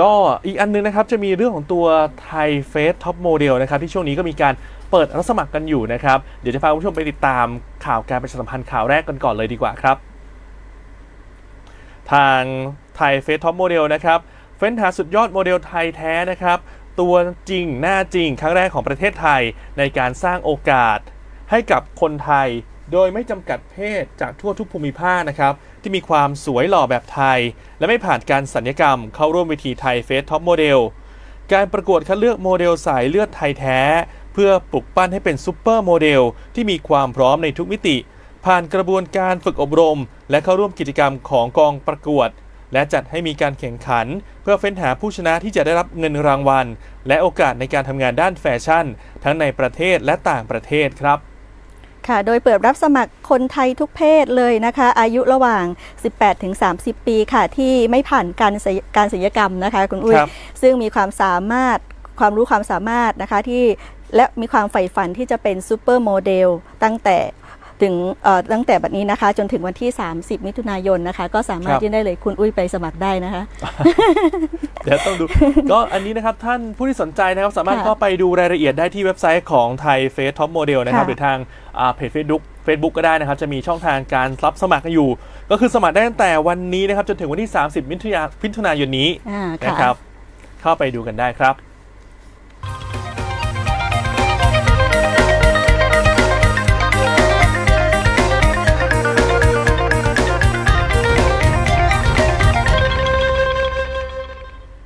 ก็อีกอันนึงนะครับจะมีเรื่องของตัวไทยเฟสท็อปโมเดลนะครับที่ช่วงนี้ก็มีการเปิดรับสมัครกันอยู่นะครับ เดี๋ยวจะพาคุณผู้ชมไปติดตามข่าวการประชาสัมพันธ์ข่าวแรกกันก่อนเลยดีกว่าครับ ทางไทยเฟสท็อปโมเดลนะครับเฟ้นหาสุดยอดโมเดลไทยแท้นะครับ ตัวจริงหน้าจริงครั้งแรกของประเทศไทยในการสร้างโอกาสให้กับคนไทย โดยไม่จำกัดเพศจากทั่วทุกภูมิภาคนะครับ ที่มีความสวยหล่อแบบไทย และไม่ผ่านการสัญญกรรมเข้าร่วมเวทีไทยเฟสท็อปโมเดลการประกวดคัดเลือกโมเดลสายเลือดไทยแท้ เพื่อปลุกปั้นให้เป็นซูเปอร์โมเดลที่มีความพร้อมในทุกมิติ ผ่านกระบวนการฝึกอบรม และเข้าร่วมกิจกรรมของกองประกวด และจัดให้มีการแข่งขัน เพื่อเฟ้นหาผู้ชนะที่จะได้รับเงินรางวัล และโอกาสในการทำงานด้านแฟชั่น ทั้งในประเทศและต่างประเทศครับ ค่ะ โดยเปิดรับสมัครคนไทยทุกเพศเลยนะคะ อายุระหว่าง 18 ถึง 30 ปีค่ะ ที่ไม่ผ่านการศัลยการศัลยกรรมนะคะ คุณอุ้ยครับซึ่งมีความสามารถความรู้ความสามารถนะคะที่และมีความใฝ่ฝันที่จะเป็นซูเปอร์โมเดลตั้งแต่ ถึงเอ่อตั้งแต่บัดนี้นะคะ จนถึงวันที่ 30 มิถุนายนนะคะ ก็สามารถครับยื่นได้เลยคุณอุ้ยไปสมัครได้นะคะ เดี๋ยวต้องดู ก็อันนี้นะครับท่านผู้ที่สนใจนะครับสามารถค่ะเข้าไปดูรายละเอียดได้ที่เว็บไซต์ของไทยเฟสท็อปโมเดลนะครับค่ะหรือทางอ่าเพจ Facebook Facebook ก็ได้นะครับ จะมีช่องทางการรับสมัครกันอยู่ ก็คือสมัครได้ตั้งแต่วันนี้นะครับจนถึงวันที่ 30 มิถุนายนมิถุนายนนี้อ่านะค่ะครับ เข้าไปดูกันได้ครับ